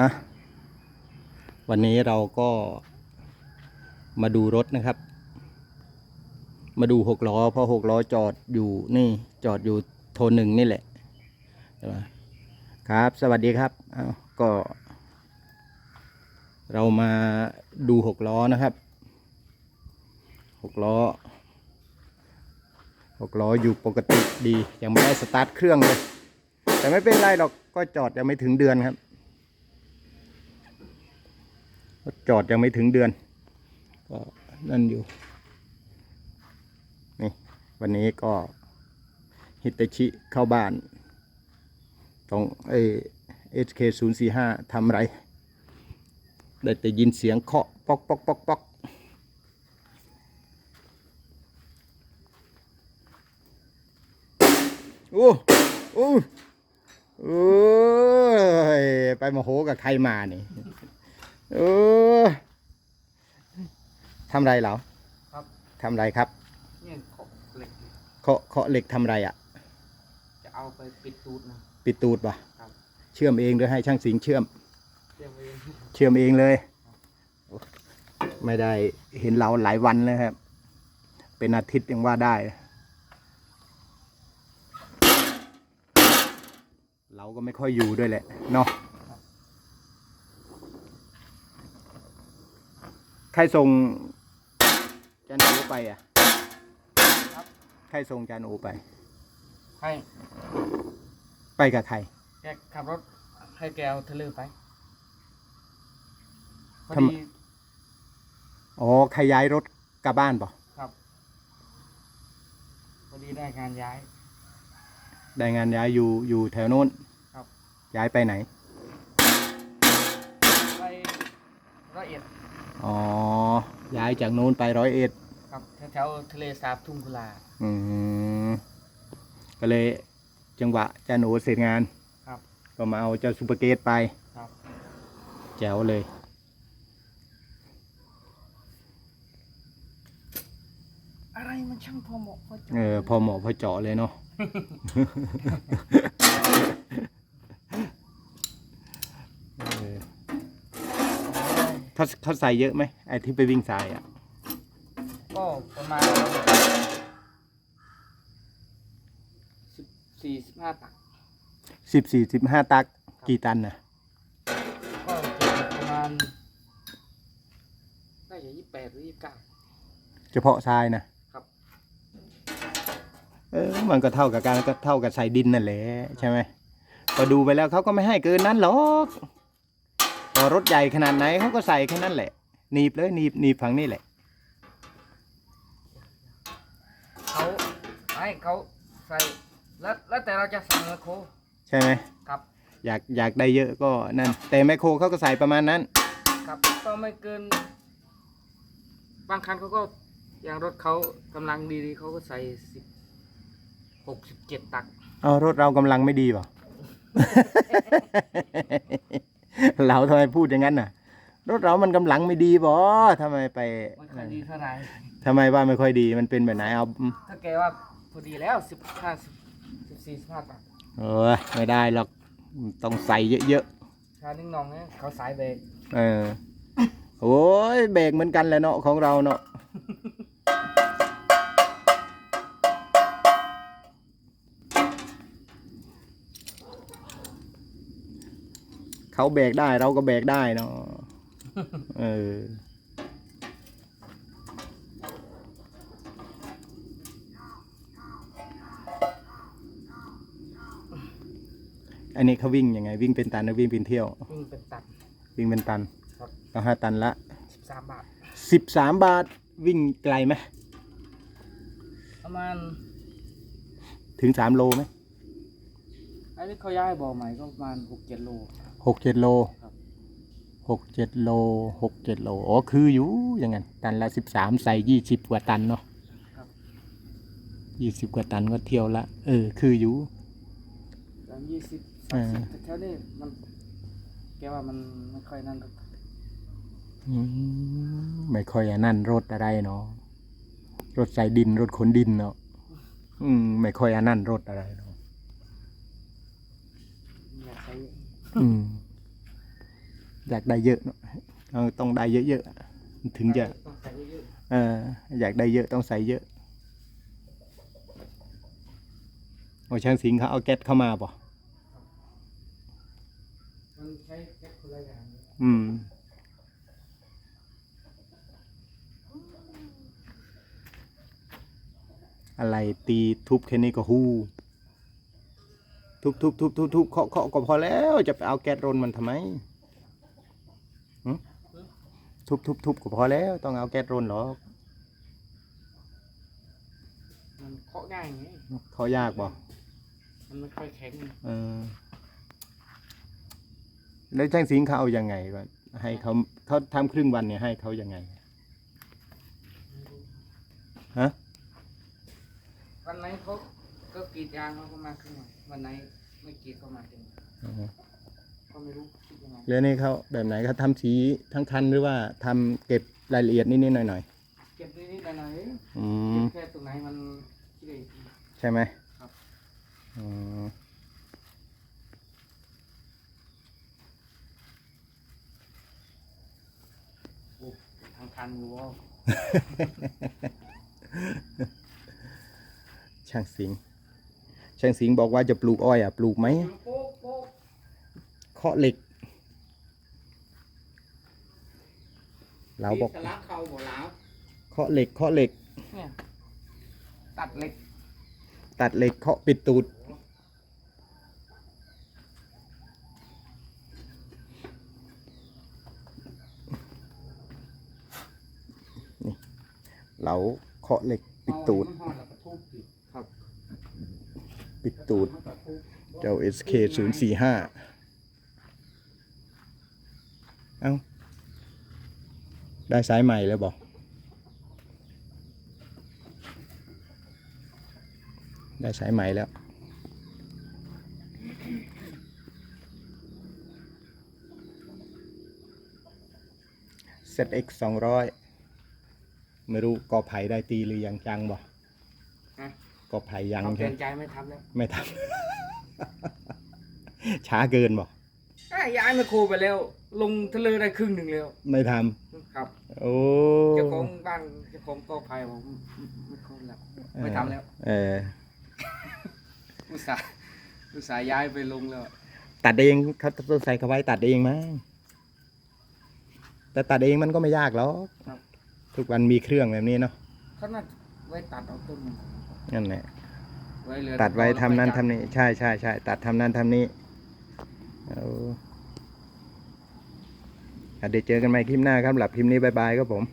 อะวันนี้เราก็มาดูรถนะครับ มาดูหกล้อ เพราะหกล้อจอดอยู่นี่จอดอยู่โทนหนึ่งนี่แหละครับ สวัสดีครับเอาก็ เรามาดูหกล้อนะครับหกล้อหกล้ออยู่ปกติดียังไม่ได้สตาร์ทเครื่องเลย แต่ไม่เป็นไรหรอกก็จอดยังไม่ถึงเดือนครับ จอดยังไม่ถึงเดือน ก็นั่นอยู่นี่วันนี้ก็ฮิตาชิเข้าบ้านตรงเอเอสเคศูนย์สี่ห้าทำไร ได้แต่ยินเสียงเคาะป๊อกป๊อกป๊อกป๊อกโอ้โอ้โอ้ยไปโมโหกับใครมานี่ เออทำไรเหรอครับ ทำไรครับเนี่ยขอบเหล็กเคาะเคาะเหล็กทำไรอะ่ะ จะเอาไปปิดตูดนะ ปิดตูดปะครับ เชื่อมเองหรือให้ช่างสิงห์เชื่อมเตรียมไว้เชื่อมเองเลย ไม่ได้เห็นเราหลายวันแล้วครับ เป็นอาทิตย์ยังว่าได้เราก็ไม่ค่อยอยู่ด้วยแหละเนาะ ใครส่งจานโอไปอะครับ ใครส่งจานโอไป ให้ไปกับใคร แกขับรถให้แกเอาเทเลอร์ไปพอทำไมดีอ๋อใครย้ายรถกลับบ้านป่ะครับพอดีได้งานย้าย ได้งานย้ายอยู่อยู่แถวโน้นครับ ย้ายไปไหน ไปร้อยเอ็ด อ๋อ ย้ายจากโน้นไปร้อยเอ็ดครับแถวๆทะเลสาบทุ่งกุลา อืมก็เลยจังหวะจาหนูเสร็จงานครับ ก็มาเอาเจ้าซูเปอร์เกตไปครับ แจ๋วเลย อะไรมันช่างพอเหมาะพอเจาะเออพอเหมาะพอเจาะเลยเนาะ เออ เขาเขาใส่เยอะไหมไอ้ที่ไปวิ่งสายอะ ก็ประมาณสิบสี่สิบห้าตัก สิบสี่สิบห้าตักกี่ตันนะก็จะประมาณน่าจะยี่สิบแปดหรือยี่สิบเก้า เฉพาะทรายนะครับ เออมันก็เท่ากับการก็เท่ากับใส่ดินนั่นแหละใช่ไหมก็ดูไปแล้วเขาก็ไม่ให้เกินนั้นหรอกพ อรถใหญ่ขนาดไหนเขาก็ใส่แค่นั้นแหละหนีบเลยหนีบหนีบฝั่งนี้แหละเขาให้เขาใส่แล้วแล้วแต่เราจะสั่งไมโครใช่ไหมครับอยากอยากได้เยอะก็นั่น แต่แมคโครเขาก็ใส่ประมาณนั้น ครับก็ไม่เกิน บางคันเขาก็อย่างรถเขากำลังดีๆเขาก็ใส่สิบหกสิบเจ็ดตัก เอารถเรากำลังไม่ดีเปล่า เราทำไมพูดอย่างนั้นน่ะ รถเรามันกำลังไม่ดีบ่ทำไมไปไม่ค่อยดีเท่าไหร่ทำไมว่าไม่ค่อยดีมันเป็นแบบไหนเอาถ้าแกว่าพอดีแล้วสิบห้าสิบสิบสี่สิบห้าตักเออไม่ได้หรอกต้องใส่เยอะชานิ่งนองเนี่ยเขาสายเบรกๆเออโอ้ยเบรกเหมือนกันแหละเนาะของเราเนาะ เขาเบรกได้เราก็เบรกได้เนาะเอออันนี้เขาวิ่งยังไง วิ่งเป็นตันหรือวิ่งเป็นเที่ยว วิ่งเป็นตักวิ่งเป็นตันครับต้องห้าตันละสิบสามบาทสิบสามบาทวิ่งไกลไหมประมาณถึงสามโลไหมอันนี้เขาย้ายบ่อใหม่ก็ประมาณหกเจ็ดโล หกเจ็ดโลครับหกเจ็ดโลหกเจ็ดโลอ๋อคืออยู่อย่างนั้นตันละสิบสามใส่ยี่สิบกว่าตันเนาะครับยี่สิบกว่าตันก็เที่ยวละ เออ คืออยู่สามยี่สิบเอสามอสิบแต่แถวนี้มันแกว่ามันไม่ค่อยนั่นหรอกอืมไม่ค่อยอันนั่นรถอะไรเนาะรถใส่ดินรถขนดินเนาะอืมไม่ค่อยอันนั่นรถอะไรเนาะ อยากใช้อืมอยากได้เยอะเนอะเราต้องได้เยอะๆถึงจะต้องใส่เยอะเอออยากได้เยอะต้องใส่เยอะโอ้ช่างสิงห์เขาเอาแก๊สเข้ามาป่ะๆมันใช้แค่คนละอย่างอืมอะไรตีทุบแค่นี้ก็ฮู้ ทุบทุบทุบทุบทุบเคาะเคาะก็พอแล้วจะไปเอาแก๊สรนมันทำไมหึทุบทุบทุบก็พอแล้ว ต้องเอาแก๊สรนหรอกมันเคาะง่ายไงเขายากบ่มันไม่ค่อยแข็งเออแล้วช่างสิงห์เขาเอายังไงวะให้เขาเขาทำครึ่งวันเนี่ยให้เขายังไงฮะวันไหนเขาก็กรีดยางเขาก็มาครึ่งวัน วันไหนไม่กรีดเขามาเต็มก็ไม่รู้คิดยังไงแล้วนี่เขาแบบไหนเขาทำสีทั้งคันหรือว่าทำเก็บรายละเอียดนิดๆหน่อยเก็บนิดๆหน่อยๆอืๆเก็มบแค่ตรงไหนมันคิดได้ทีใช่ไหมครับอืมโอ้ทางคันอยู่ว่าช่างสิงห์ ช่างสิงห์บอกว่าจะปลูกอ้อยอะ ปลูกไหมโป๊กโป๊กเคาะเหล็กเราบอกสลักเขาบ่แล้วเคาะเหล็กเคาะเหล็ก เนี่ยตัดเหล็กตัดเหล็กเคาะปิดตูด นี่เราเคาะเหล็กปิดตูด เอาให้มันห่อแล้วก็ทุบสิครับ ปิดตูด เจ้า SK 0 4 5 เอ้า ได้สายใหม่แล้วบอก ได้สายใหม่แล้ว ZX 200ไม่รู้กอไผ่ได้ตีหรือยังจังบ่ะ กอไผ่ยังเขาเปลี่ใช่ยนใจไม่ทำแล้วไม่ทำ ช้าเกินบ่อะย้ายไมาโครไปแล้ว ลงทะเลได้ครึ่งหนึ่งแล้วไม่ทครับำโอ้เจ้าของบ้านเจ้าของกอไผ่ผมไม่โครแล้ว ไม่ทำแล้ว เออ อุตส่าห์อุตส่าห์ย้ายไปลงแล้วตัดเองเขาต้องใส่เขาไว้ตัดเองมั้งแต่ตัดเองมันก็ไม่ยากหรอกครับทุกวันมีเครื่องแบบนี้เนาะเขาน่าจะไว้ตัดเอาต้นมัน นั่นแหละไว้เหลือตัดไว้ทำนั้นต่อทำนี้ ใช่ใช่ใช่ตัดทำนั้นทำนี้เอาอะเดี๋ยวเจอกันใหม่คลิปหน้าครับหลับคลิปนี้บายบายครับผม